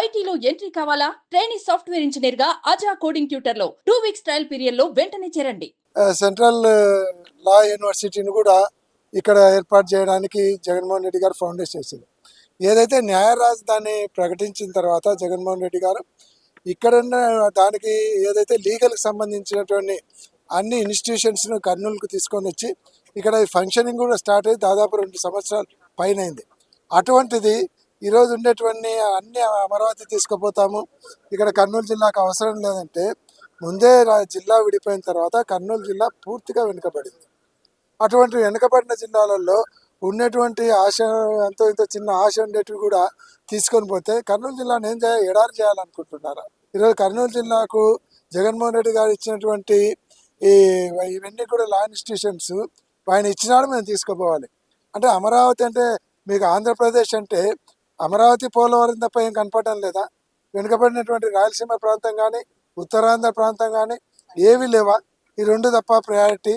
ఐటీలో ఎంట్రీ కావాలా? Training software ఇంజనీర్గా అజా కోడింగ్ ట్యూటర్లో టూ వీక్స్ ట్రయల్ పీరియడ్లో వెంటనే చేరండి. సెంట్రల్ లా యూనివర్సిటీని కూడా ఇక్కడ ఏర్పాటు చేయడానికి జగన్మోహన్ రెడ్డి గారు ఫౌండేషన్ చేసింది ఏదైతే న్యాయ రాజధాని ప్రకటించిన తర్వాత జగన్మోహన్ రెడ్డి గారు ఇక్కడ ఉన్న దానికి ఏదైతే లీగల్కి సంబంధించినటువంటి అన్ని ఇన్స్టిట్యూషన్స్ను కర్నూలుకు తీసుకొని వచ్చి ఇక్కడ ఫంక్షనింగ్ కూడా స్టార్ట్ అయ్యి దాదాపు రెండు సంవత్సరాల పైన అయింది. అటువంటిది ఈరోజు ఉండేటువంటి అన్ని అమరావతి తీసుకుపోతాము. ఇక్కడ కర్నూలు జిల్లాకు అవసరం లేదంటే ముందే జిల్లా విడిపోయిన తర్వాత కర్నూలు జిల్లా పూర్తిగా వెనుకబడింది. అటువంటి వెనుకబడిన జిల్లాలలో ఉన్నటువంటి ఆశ ఎంతో ఇంత చిన్న ఆశ ఉండేటివి కూడా తీసుకొని పోతే కర్నూలు జిల్లాను ఏం చేయాలి? ఎడారి చేయాలనుకుంటున్నారా? ఈరోజు కర్నూలు జిల్లాకు జగన్మోహన్ రెడ్డి గారు ఇచ్చినటువంటి ఈ ఇవన్నీ కూడా లా ఇన్స్టిట్యూషన్స్ ఆయన ఇచ్చినాడు మేము తీసుకుపోవాలి. అంటే అమరావతి అంటే మీకు ఆంధ్రప్రదేశ్ అంటే అమరావతి పోలవరం తప్ప ఏం కనపడటం లేదా? వెనుకబడినటువంటి రాయలసీమ ప్రాంతం కానీ ఉత్తరాంధ్ర ప్రాంతం కానీ ఏవి లేవా? ఈ రెండు తప్ప ప్రయారిటీ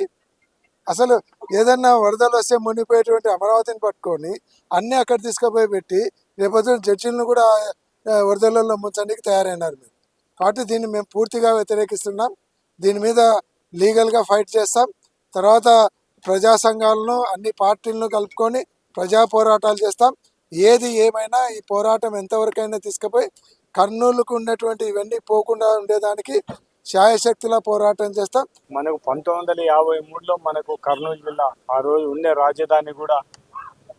అసలు ఏదన్నా వరదలు వస్తే మునిగిపోయేటువంటి అమరావతిని పట్టుకొని అన్నీ అక్కడ తీసుకుపోయి పెట్టి రేపొద్దున జడ్జీలను కూడా వరదలలో ముంచడానికి తయారైనారు మీరు. కాబట్టి దీన్ని మేము పూర్తిగా వ్యతిరేకిస్తున్నాం. దీని మీద లీగల్గా ఫైట్ చేస్తాం. తర్వాత ప్రజా సంఘాలను అన్ని పార్టీలను కలుపుకొని ప్రజా పోరాటాలు చేస్తాం. ఏది ఏమైనా ఈ పోరాటం ఎంతవరకైనా తీసుకుపోయి కర్నూలుకు ఉన్నటువంటి ఇవన్నీ పోకుండా ఉండేదానికి శాయశక్తిలా పోరాటం చేస్తాం. మనకు పంతొమ్మిది వందల యాభై మూడులో మనకు కర్నూలు జిల్లా ఆ రోజు ఉండే రాజధాని కూడా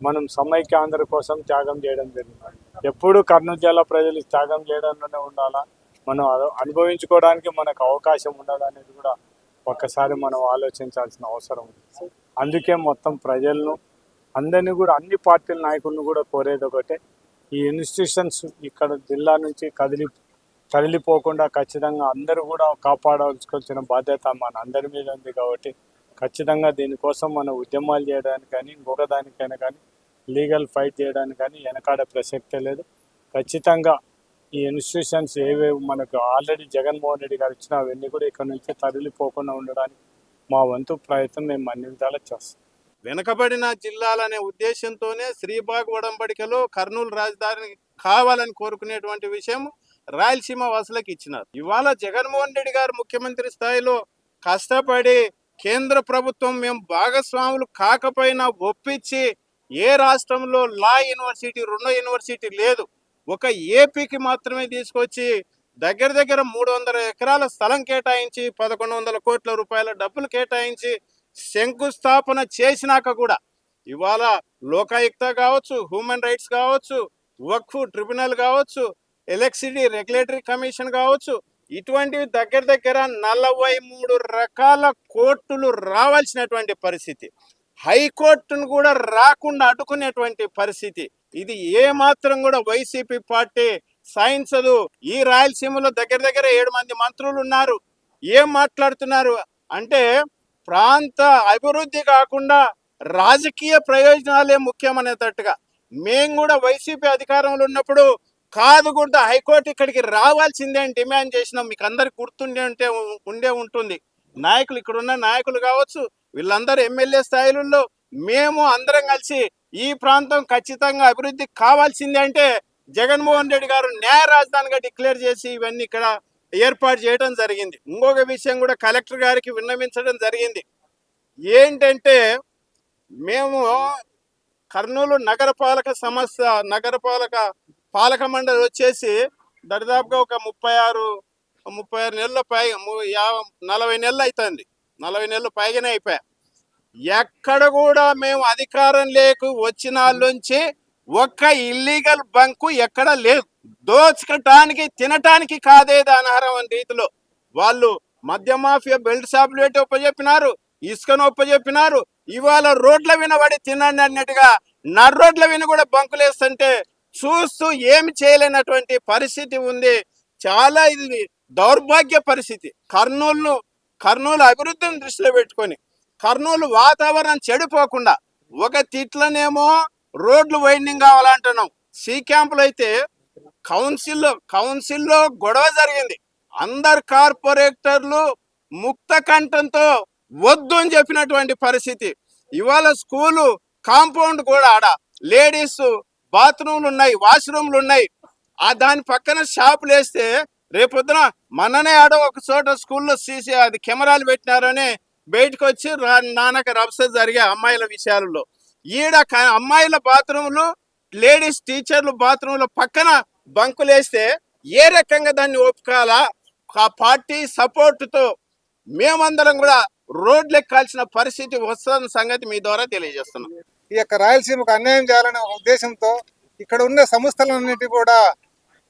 మనం సమైక్య ఆంధ్ర కోసం త్యాగం చేయడం జరిగింది. ఎప్పుడు కర్నూలు జిల్లా ప్రజలు త్యాగం చేయడంలోనే ఉండాలా? మనం అద- అనుభవించుకోవడానికి మనకు అవకాశం ఉండదు అనేది కూడా ఒక్కసారి మనం ఆలోచించాల్సిన అవసరం ఉంది. అందుకే మొత్తం ప్రజలను అందరినీ కూడా అన్ని పార్టీల నాయకులను కూడా కోరేది ఒకటే. ఈ ఇన్స్టిట్యూషన్స్ ఇక్కడ జిల్లా నుంచి కదిలి కదిలిపోకుండా ఖచ్చితంగా అందరూ కూడా కాపాడాల్సిన బాధ్యత మన అందరి మీద ఉంది కాబట్టి ఖచ్చితంగా దీనికోసం మనం ఉద్యమాలు చేయడానికి కానీ ఇంకొక దానికైనా కానీ లీగల్ ఫైట్ చేయడానికి కానీ వెనకాడే ప్రసక్తే లేదు. ఖచ్చితంగా ఈ ఇన్స్టిట్యూషన్స్ ఏవేవి మనకు ఆల్రెడీ జగన్మోహన్ రెడ్డి గారు ఇచ్చిన అవన్నీ కూడా ఇక్కడ నుంచి తరలిపోకుండా ఉండడానికి మా వంతు ప్రయత్నం మేము అన్ని విధాలా చేస్తాం. వెనుకబడిన జిల్లాలనే ఉద్దేశంతోనే శ్రీబాగ్ ఒడంబడికలో కర్నూలు రాజధాని కావాలని కోరుకునేటువంటి విషయం రాయలసీమ వాసులకు ఇచ్చినారు. ఇవాళ జగన్మోహన్ రెడ్డి గారు ముఖ్యమంత్రి స్థాయిలో కష్టపడి కేంద్ర ప్రభుత్వం మేము భాగస్వాములు కాకపోయినా ఒప్పించి ఏ రాష్ట్రంలో లా యూనివర్సిటీ రెండో యూనివర్సిటీ లేదు. ఒక ఏపీకి మాత్రమే తీసుకొచ్చి దగ్గర దగ్గర మూడు వందల ఎకరాల స్థలం కేటాయించి పదకొండు వందల కోట్ల రూపాయల డబ్బులు కేటాయించి శంకుస్థాపన చేసినాక కూడా ఇవాళ లోకాయుక్త కావచ్చు హ్యూమన్ రైట్స్ కావచ్చు వక్ఫ్ ట్రిబ్యునల్ కావచ్చు ఎలక్ట్రిసిటీ రెగ్యులేటరీ కమిషన్ కావచ్చు ఇటువంటివి దగ్గర దగ్గర నలభై మూడు రకాల కోర్టులు రావాల్సినటువంటి పరిస్థితి. హైకోర్టును కూడా రాకుండా అడ్డుకునేటువంటి పరిస్థితి. ఇది ఏ మాత్రం కూడా వైసీపీ పార్టీ సాయించదు ఈ రాయలసీమలో దగ్గర దగ్గర ఏడు మంది మంత్రులు ఉన్నారు. ఏం మాట్లాడుతున్నారు? అంటే ప్రాంత అభివృద్ధి కాకుండా రాజకీయ ప్రయోజనాలే ముఖ్యమనేటట్టుగా మేము కూడా వైసీపీ అధికారంలో ఉన్నప్పుడు కాదు కూడా హైకోర్టు ఇక్కడికి రావాల్సిందే అని డిమాండ్ చేసినాం. మీకు అందరికి గుర్తుండే ఉంటే ఉండే ఉంటుంది. నాయకులు ఇక్కడ ఉన్న నాయకులు కావచ్చు వీళ్ళందరూ ఎమ్మెల్యే స్థాయిలలో మేము అందరం కలిసి ఈ ప్రాంతం ఖచ్చితంగా అభివృద్ధి కావాల్సిందే అంటే జగన్మోహన్ రెడ్డి గారు న్యాయ రాజధానిగా డిక్లేర్ చేసి ఇవన్నీ ఇక్కడ ఏర్పాటు చేయడం జరిగింది. ఇంకొక విషయం కూడా కలెక్టర్ గారికి విన్నవించడం జరిగింది. ఏంటంటే మేము కర్నూలు నగరపాలక సంస్థ నగరపాలక పాలక మండలి వచ్చేసి దరిదాపుగా ఒక ముప్పై ఆరు ముప్పై ఆరు నెలల పై యాభై నలభై నెలలు అవుతుంది నలభై నెలలు పైగానే అయిపోయా. ఎక్కడ కూడా మేము అధికారం లేకు వచ్చిన నుంచి ఒక్క ఇల్లీగల్ బంకు ఎక్కడ లేదు. దోచుకటానికి తినటానికి కాదే దానాహారం అనే రీతిలో వాళ్ళు మద్య మాఫియా బెల్ట్ షాపులు పెట్టి ఒప్పచెప్పినారు ఇసుకను ఒప్పచెప్పినారు ఇవాళ రోడ్ల వినబడి తినండి అన్నట్టుగా నర్రోడ్ల విన కూడా బంకులేస్తుంటే చూస్తూ ఏమి చేయలేనటువంటి పరిస్థితి ఉంది. చాలా ఇది దౌర్భాగ్య పరిస్థితి. కర్నూలు కర్నూలు అభివృద్ధిని దృష్టిలో పెట్టుకొని కర్నూలు వాతావరణం చెడిపోకుండా ఒక తిట్లనేమో రోడ్లు వైండింగ్ కావాలంటున్నాం. సి క్యాంపులు అయితే కౌన్సిల్లో కౌన్సిల్లో గొడవ జరిగింది. అందరు కార్పొరేటర్లు ముక్త కంఠంతో వద్దు అని చెప్పినటువంటి పరిస్థితి. ఇవాళ స్కూలు కాంపౌండ్ కూడా ఆడ. లేడీస్ బాత్రూమ్లు ఉన్నాయి వాష్రూమ్లు ఉన్నాయి. ఆ దాని పక్కన షాపులు వేస్తే రేపొద్దున మననే ఆడ ఒక చోట స్కూల్లో సీసీ అది కెమెరాలు పెట్టినారని బయటకు వచ్చి రా- రప్స జరిగే అమ్మాయిల విషయాలలో. ఈడ అమ్మాయిల బాత్రూములు లేడీస్ టీచర్లు బాత్రూముల పక్కన బంకులు వేస్తే ఏ రకంగా దాన్ని ఒప్పుకోవాలా? ఆ పార్టీ సపోర్టుతో మేమందరం కూడా రోడ్లు ఎక్కాల్సిన పరిస్థితి వస్తున్న సంగతి మీ ద్వారా తెలియజేస్తున్నాం. ఈ యొక్క రాయలసీమకు అన్యాయం చేయాలనే ఉద్దేశంతో ఇక్కడ ఉన్న సంస్థలన్నిటి కూడా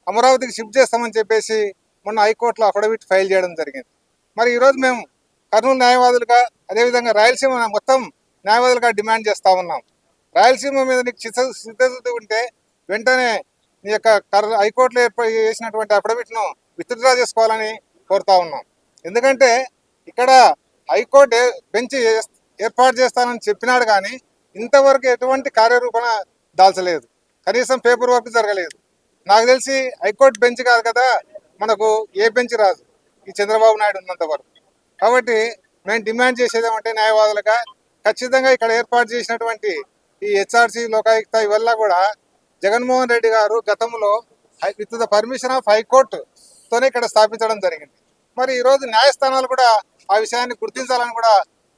అమరావతికి షిఫ్ట్ చేస్తామని చెప్పేసి మొన్న హైకోర్టులో అఫిడవిట్ ఫైల్ చేయడం జరిగింది. మరి ఈరోజు మేము కర్నూలు న్యాయవాదులుగా అదేవిధంగా రాయలసీమ మొత్తం న్యాయవాదులుగా డిమాండ్ చేస్తూ ఉన్నాం. రాయలసీమ మీద నీకు చిత్త చిత్తశుద్ధి ఉంటే వెంటనే నీ యొక్క కర్ర హైకోర్టులో ఏర్పాటు చేసినటువంటి అఫిడవిట్ను విత్డ్రా చేసుకోవాలని కోరుతా ఉన్నాం. ఎందుకంటే ఇక్కడ హైకోర్టు బెంచ్ ఏర్పాటు చేస్తానని చెప్పినాడు కానీ ఇంతవరకు ఎటువంటి కార్యరూపణ దాల్చలేదు. కనీసం పేపర్ వర్క్ జరగలేదు. నాకు తెలిసి హైకోర్టు బెంచ్ కాదు కదా మనకు ఏ బెంచ్ రాదు. ఈ చంద్రబాబు నాయుడు ఉన్నంత వరకు. కాబట్టి మేము డిమాండ్ చేసేది ఏమంటే న్యాయవాదులుగా ఖచ్చితంగా ఇక్కడ ఏర్పాటు చేసినటువంటి ఈ హెచ్ఆర్సీ లోకాయుక్త ఇవల్ల కూడా జగన్మోహన్ రెడ్డి గారు గతంలో విత్ ద పర్మిషన్ ఆఫ్ హైకోర్టుతోనే ఇక్కడ స్థాపించడం జరిగింది. మరి ఈరోజు న్యాయస్థానాలు కూడా ఆ విషయాన్ని గుర్తించాలని కూడా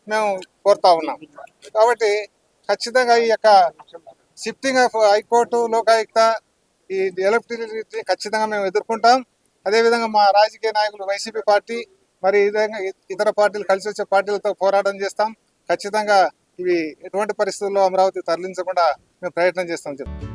మేము కోరుతా ఉన్నాం. కాబట్టి ఖచ్చితంగా ఈ యొక్క షిఫ్టింగ్ ఆఫ్ హైకోర్టు లోకాయుక్త ఈ ఎలక్ట్రిసిటీ ఖచ్చితంగా మేము ఎదుర్కొంటాం. అదేవిధంగా మా రాజకీయ నాయకులు వైసీపీ పార్టీ మరి ఈ విధంగా ఇతర పార్టీలు కలిసి వచ్చే పార్టీలతో పోరాటం చేస్తాం. ఖచ్చితంగా ఇవి ఎటువంటి పరిస్థితుల్లో అమరావతి తరలించకుండా మేము ప్రయత్నం చేస్తాం చెప్తాం